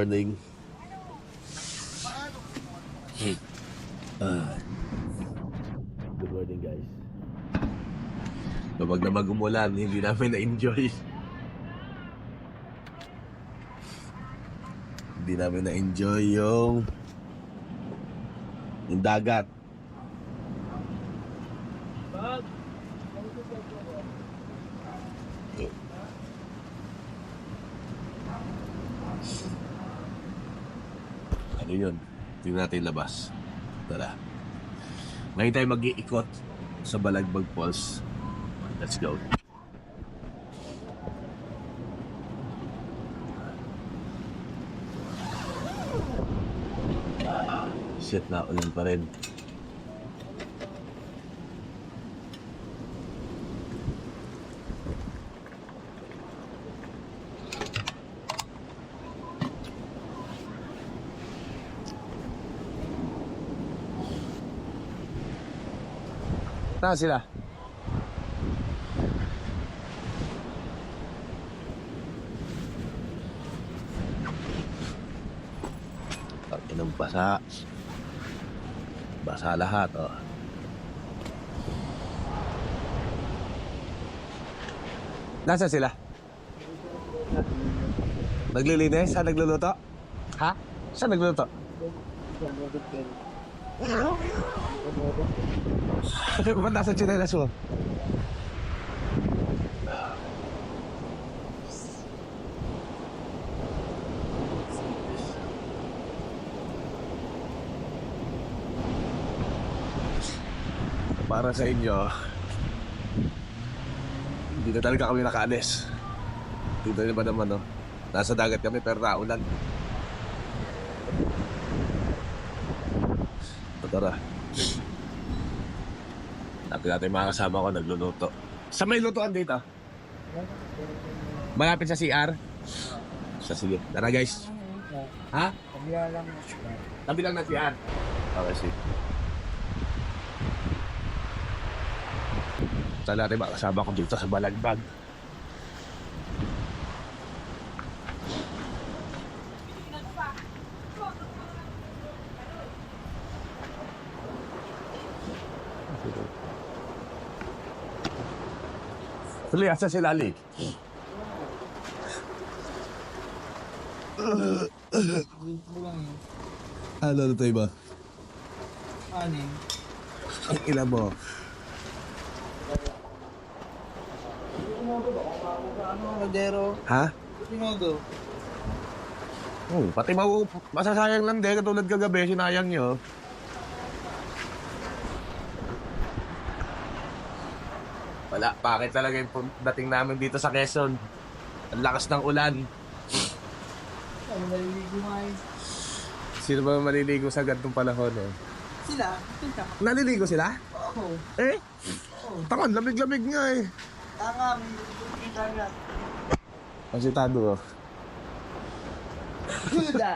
morning. Ah. Good morning guys. Kapag na mag-umulan, hindi namin na-enjoy. Hindi namin na-enjoy yung yung dagat. Ano yun? Tingnan natin labas. Tara. Ngayon tayo mag-iikot sa Balagbag Falls. Let's go. Shit na, ulan pa rin. Saan sila? Pag inang basa. Basa lahat, oh. Nasaan sila? Naglilinis? Saan nagluluto? Ha? Saan nagluluto? Ba't nasa chinelas mo? Para sa inyo, hindi na talaga kami nakaalis. Tingnan niyo ba naman, no? Nasa dagat kami pero naulan. Tara. Dati natin mga kasama ko nagluluto. Sa may lutuan dito? Malapit sa CR? Sa sige. Tara guys. Ha? Kabila lang na siya. Tabi lang na CR. Okay, sige. Sa natin mga kasama ko dito sa Balagbag. Tuloy, asa si Lali? Dito lang yun. Ano na tayo ba? Ano yun? Ang ina mo. Ano, Rodero? Ha? Sinodo? Oh, pati mau masasayang lang din katulad kagabi sinayang nyo. Wala, bakit talaga yung dating namin dito sa Quezon? Ang lakas ng ulan. Ano, naliligo nga yun. Sino ba maliligo sa gantong panahon eh? Sila? Kita. Naliligo sila? Oo. Eh? Oo. Tangan, lamig-lamig nga eh. Tanga, may kita na. Masitado oh. Kuda!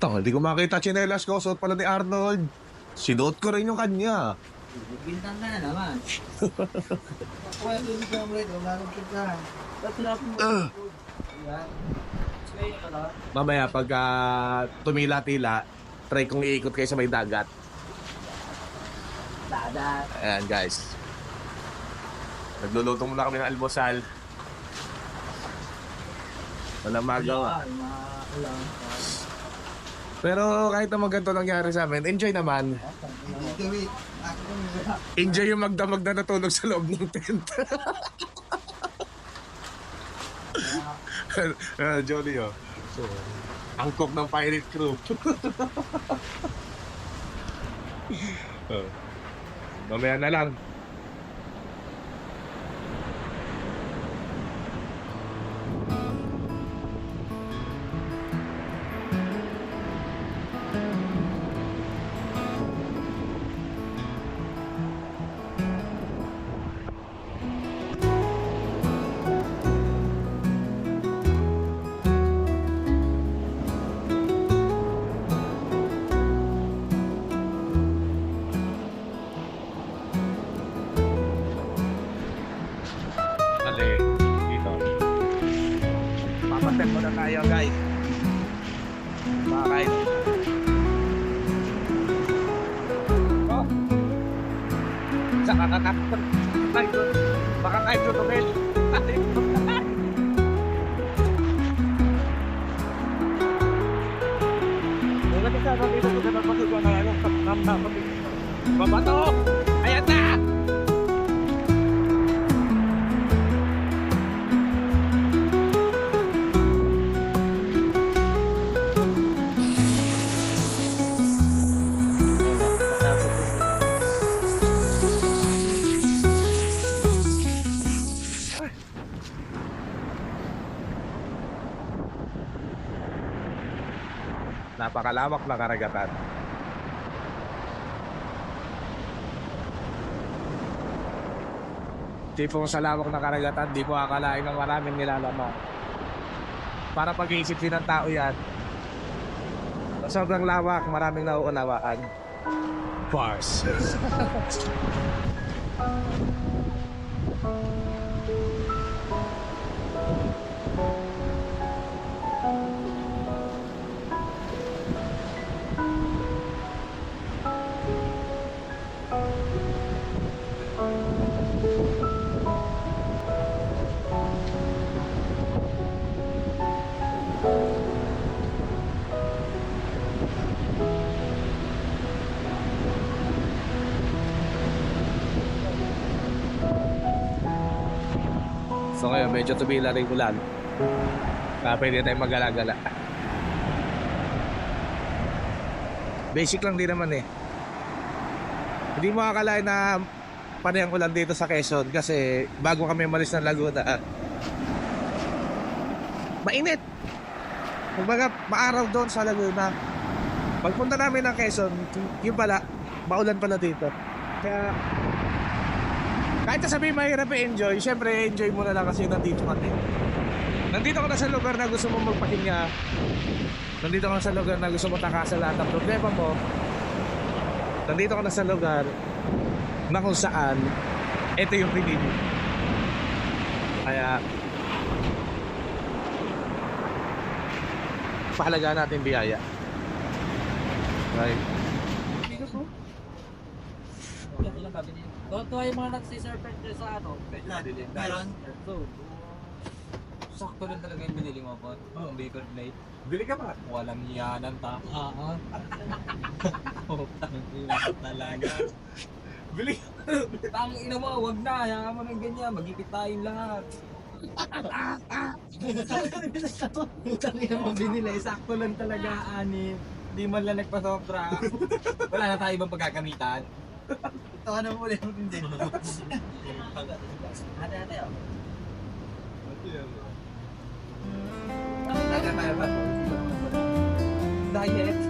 Tangan, di ko makita chinelas ko. Suot pala ni Arnold. Sinuot ko rin yung kanya. Bintang ka na naman. Ako yung tuloy ka mo rin. Wala nang kita. Na. Mamaya pagka tumila-tila, try kong iikot kayo sa may dagat. Dadat. Ayan guys. Nagluluto muna kami ng almusal. Wala magawa. Mga. Pero kahit naman ganito nangyari sa amin, enjoy naman. Gawin. Enjoy yung magdamag na natulog sa loob ng tent. uh, Johnny oh. So, angkok ng pirate crew. oh. Mamaya na lang. Baka tayo tutugin. Wala ka sa dito sa napasok na ano, namdapat. Babato! Napakalawak na karagatan. Tipong sa lawak na karagatan, di mo akalain ng maraming nilalaman. Para pag-iisip din ng tao yan. Sobrang lawak, maraming nauunawaan. Farce. So ngayon, medyo tumila rin ulan. Kaya pwede tayong magala-gala. Basic lang din naman eh. Hindi mo akalain na panayang ulan dito sa Quezon kasi bago kami malis ng Laguna, mainit. Kumbaga, maaraw doon sa Laguna. Pagpunta namin ng Quezon, yung pala, maulan pala dito. Kaya kahit sabihin mahirap i-enjoy, syempre enjoy mo na lang kasi nandito ka din. Nandito ka na sa lugar na gusto mo magpahinga. Nandito ka na sa lugar na gusto mo takasan lahat ng problema mo. Nandito ka na sa lugar na kung saan ito yung pinili. Kaya pahalagaan natin biyaya. Right. Totoo yung mga nagsisurfeit dyan sa ano. Meron. So, sakto rin talaga yung binili mo po. Yung bacon plate. Bili ka ba? Walang iyanan ta. Oo. talaga. Bili Tang ina mo, wag na. Hayaan mo ng ganyan. Magigit tayong lahat. Utang ina mo binili. Sakto lang talaga, anim. Di man lang nagpa-sobra. Wala na tayo ibang pagkakamitan. Tawa na mo ulit ang hindi. Ate, ate, oh. Diet.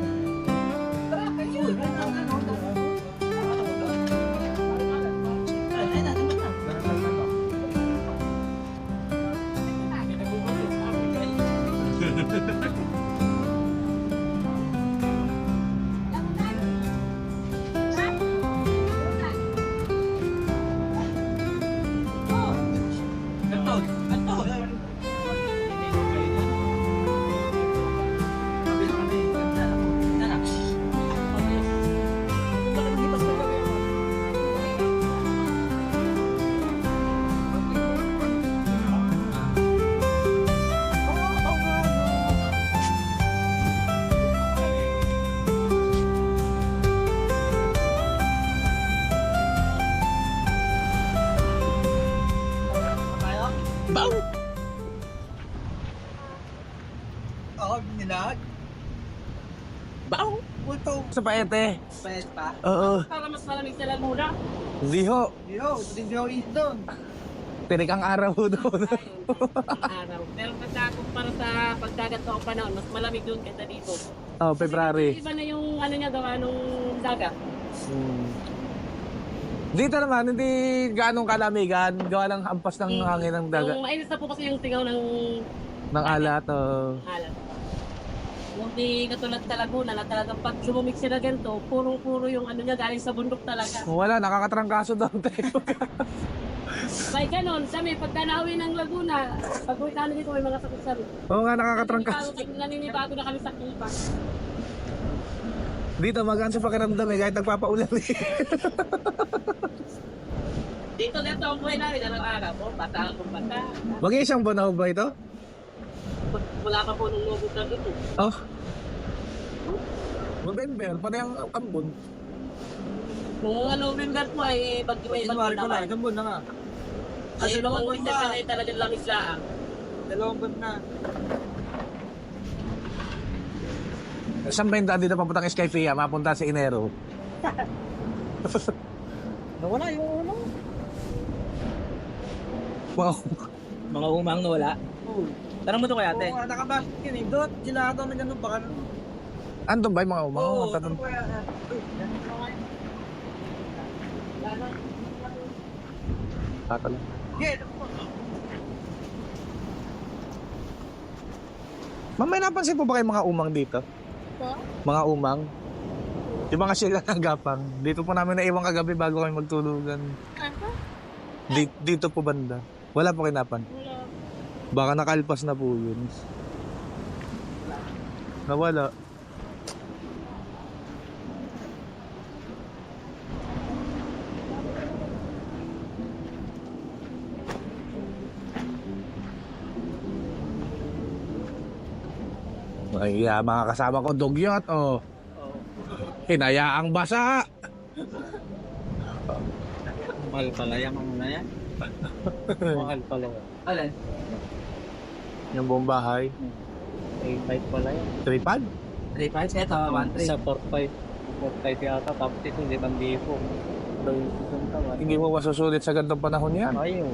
Sa paete. Pwes pa. Oo. Para mas malamig sa Laguna. Hindi ho. Yo, hindi ako is doon. Tinik ang araw ho doon. araw. Pero pagka kumpara sa pagdagat ng panahon, mas malamig doon kaysa dito. oh, February. Iba na yung ano niya gawa nung dagat. Hmm. Dito naman, hindi ganong kalamigan. Gawa ng hampas ng Mm. hangin ng dagat. Yung mainit na po kasi yung tingaw ng Ng alat. Oh. alat. Yung di katulad sa Laguna na talagang pag lumumig sila ganito, puro-puro yung ano niya galing sa bundok talaga. Wala, nakakatrangkaso daw tayo. May ganon, kami pagka nauwi ng Laguna, pag uwi namin dito may mga sakit-sakit. Oo nga, nakakatrangkaso. Naninibago, naninibago na kami sa kipa. Dito, magaan sa pakiramdam eh, kahit nagpapaulan eh. Dito dito ang buhay namin, anong araw po, bata akong bata. Mag-iisang buwan na ho ba ito? Wala pa po nung lubog na dito. Oh. November, pati ang kambon. Kung ano November po ay pag may January pa naman. na, na nga. Kasi Kasi nung dalawang winter buwan ka na. na talagang langis lang. Dalawang buwan na. Saan ba yung dati na papuntang Skypia, mapunta sa Inero? Nawala yung ano. Wow. Mga umang nawala? Oo. Tanong mo to kay ate. Oo, nakabasket yun eh. Doon, sila ito na ganun baka. Andun ba yung mga umang? Oo, tanong kaya. Tatanong. Ma'am, may napansin po ba kayo mga umang dito? Po? Mga umang? Yung mga sila ng gapang. Dito po namin naiwan kagabi bago kami magtulugan. Ano? Di- dito po banda. Wala po kinapan. Wala. Baka nakalpas na po yun. Nawala. Ay, ah, mga kasama ko, dugyot, oh. Hinayaang basa. Mahal pala yung ano na yan. Mahal pala. Alin? Yung buong bahay. 3.5 pala yan. Tripad? 3.5? Ito, 1.3. Sa 4.5. 4.5 yata. Tapos ito, 5,000. Daw yung isang tawa. Hindi mo masusulit sa gandang panahon yan. Ayaw.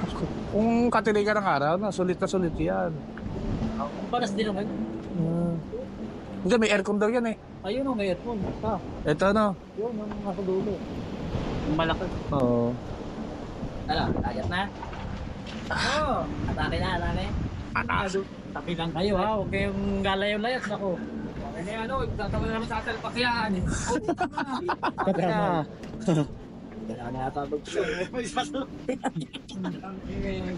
Kung katili ka ng araw, na sulit na sulit yan. Paras din naman. Hmm. Hindi, may aircon daw yan eh. Ayun o, may earphone. Ito. Ito no. Yun, yung nasa dulo. Yung malaki. Oo. Ano, agad na? Oo. Atake na, atake. Anas. Tapi lang kayo ha, huwag kayong galayo-layas ako. Okay na ano, tatawa na naman sa atin pakyan. Oo, na. Wala na yata?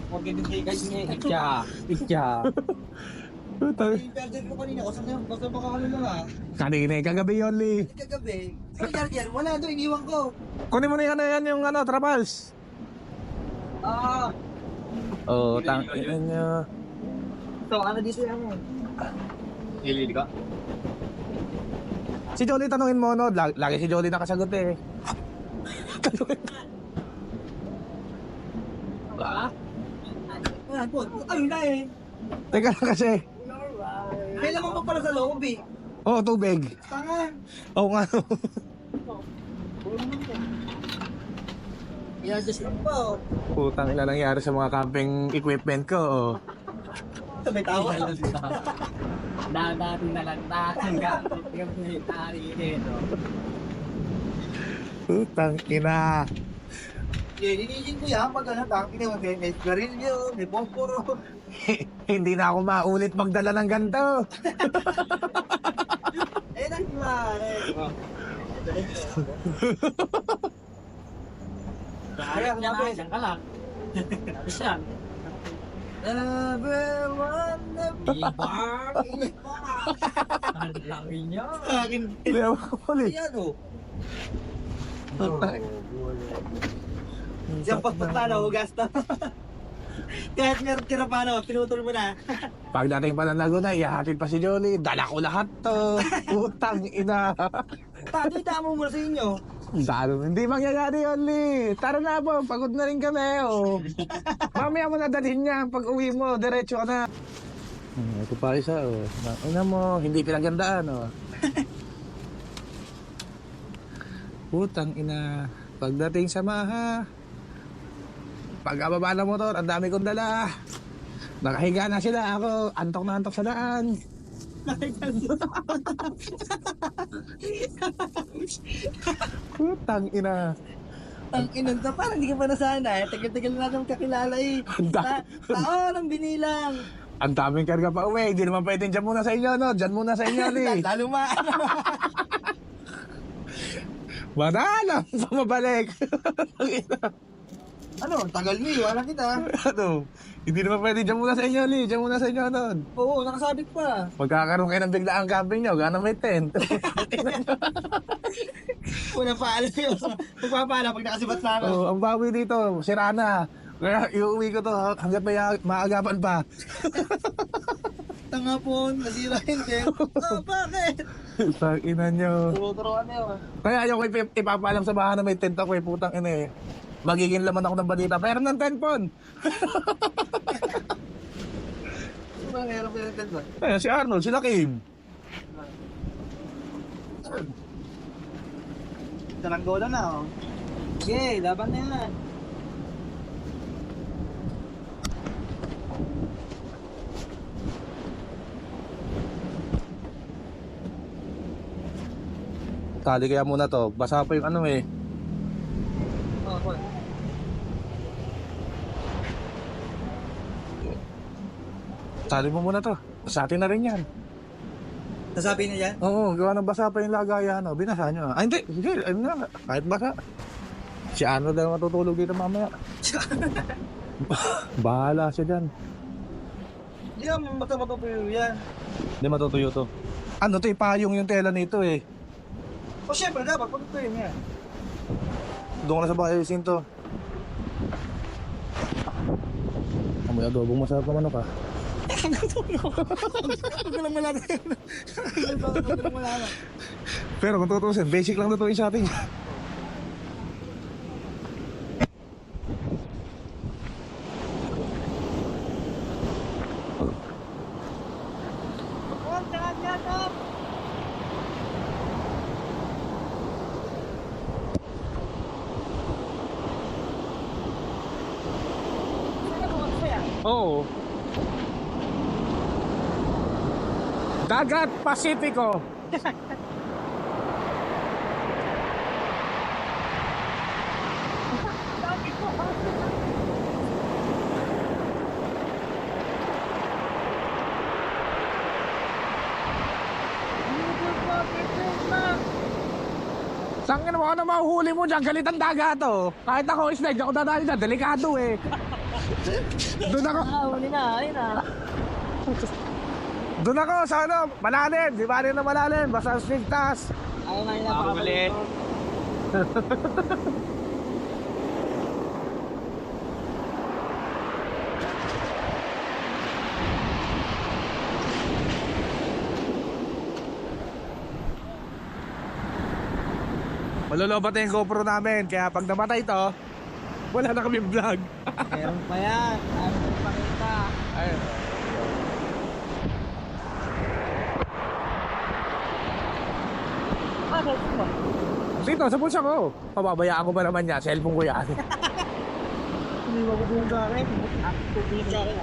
Huwag yung hindi kayo niya. Itya. Itya. Perde ko kanina, kasi na, basta baka ano na nga. Kanina kagabi yun, Lee. Kagabi. Ano yan? Wala doon, iniwan ko. Kunin mo na yan, yan, yung ano, trapals. Ah, Oo, oh, tang... Yan nyo. So ano dito yan? Nilili ka? Si Jolly tanungin mo, no? Lagi, lagi si Jolly nakasagot eh. Tanungin. Ah, po, ano na eh. Teka lang kasi. Kailan mo pa pala sa loob eh. Oo, oh, tubig. Tanga. Oo nga. no. Yan, just lang po. Putang ina nangyari sa mga camping equipment ko. Oh. May tawa. Dadating na lang tatanggap. Tingnan mo yung tari dito. Putang ina. Eh, Linisin ko yan pag ano, tangin na may, may garilyo, may pomporo. Hindi na ako maulit magdala ng ganito. Eh, nang ma, eh. Kaya nga na, dyan ka lang. Tapos yan. Number one, the Ibar! Ang laki niya. Akin. Hindi ako ulit. Ayan oh. Hugas na. Kahit meron tira pa ano, pinutol mo na. Pagdating pa ng Laguna, ihahatid pa si Jolly. Dala ko lahat to. Putang ina. Tato, itama mo sa inyo. Dalo, hindi mangyayari yun, Lee. Tara na po, pagod na rin kami, oh. Mamaya mo na dalhin niya. Pag uwi mo, diretso ka na. Hmm, ito pa isa, oh. Na- Ina mo, hindi pinagandaan, oh. Putang ina. Pagdating sa maha, pag-ababa ng motor, ang dami kong dala. Nakahiga na sila ako. Antok na antok sa daan. Putang ina. Ang inanda, parang hindi ka pa nasanay. Tagal-tagal na natin kakilala eh. Ang Ta- taon ang binilang. Ang daming karga pa uwi. Hindi naman pwedeng dyan muna sa inyo, no? Dyan muna sa inyo, Lee. Lalo ma. Wala na. Pumabalik. ano, tagal mo, iwanan kita. ano? Hindi naman pwede dyan muna sa inyo, Lee. Dyan muna sa inyo, nun. Oo, nakasabit pa. Magkakaroon kayo ng biglaang camping nyo. Gano'n may tent. Unang paalam yun. Pagpapaalam pag nakasibat sa akin. Oh, ang bawi dito, sira na. Kaya iuwi ko to hanggat may maagapan pa. Tanga po, nasira yun din. Ah, bakit? Pag ina nyo. Tuturuan na yun. Kaya ayoko ip- ipapaalam sa bahay na may tent ako eh, putang ina eh. Magiging laman ako ng balita. Pero ng ba meron ba? Ayan, si Arnold, sila Kim. Taranggola na oh. Sige, laban na yan. Tali kaya muna to. Basa pa yung ano eh. Oh, cool. Tali mo muna to. Sa atin na rin yan. Nasabi niya yan? Oo, gawa ng basa pa yung lagayan. Oh. Binasa nyo. Ay, hindi. Sige, ano na. Kahit basa. Si Arnold na matutulog dito mamaya. Bahala siya dyan. Hindi naman matutupuyo yan. Hindi matutuyo to. Ano to, ipayong yung tela nito eh. O syempre dapat, pagtutuyo niya. Doon ka na sa bahay to. Amoy adobong masarap naman ka. Walang malaki. Walang malaki. Pero kung tutusin, basic lang lutuin sa atin. Oo. Dagat Pasipiko. Sangin mo, ano mahuhuli mo dyan? Galit ang dagat to. Kahit ako is ako dadali dyan. Delikado eh. Doon ako. Ah, huli na, ayun na. Doon ako sa ano, malalim. Di ba rin na malalim? Basta ligtas. Ayaw nga nila Ah, pakabalik. Malolobat na yung GoPro namin. Kaya pag namatay to, wala na kami vlog. Meron pa yan. Ayaw ko ipakita. Ayun. Guys, mo. Dito, sa bulsa ko. Pababayaan ko ba naman niya? Cellphone ko yan. Hindi mabubuong sa akin. Tubig sa akin.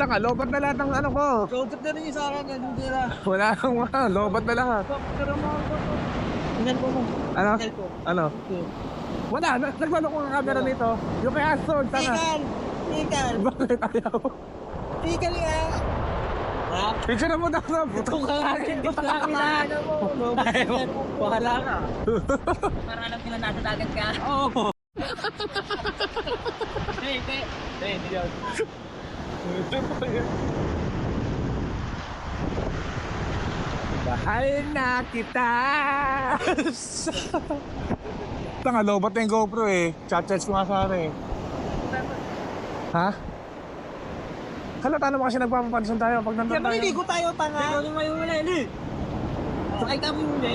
Tanga, lobat na lahat ng ano ko. Kausap na rin yung sa akin. Yung tira. Wala nang mga, lobat na lahat. Pero mga ko. Tingnan ko mo. Ano? Ko. Ano? Wala, na- nagmano ko ang camera nito. Yung kay Aston, tanga. Tikal! Tikal! Bakit ayaw? Tikal nga! Picture mo daw na. Kung kakakin, di pa lang Ano mo? Bahala ka. Para alam nila nasa dagat ka. Oo. Hey, hey. Eh, hindi yan. Mahal na kita. Tanga, lobat na yung GoPro eh. Chat-chats ko nga sana eh. Ha? Halata naman kasi nagpapapansin tayo pag nandun Kaya tayo. maliligo tayo, tanga! Ikaw yung may huli. Sakay kami huli.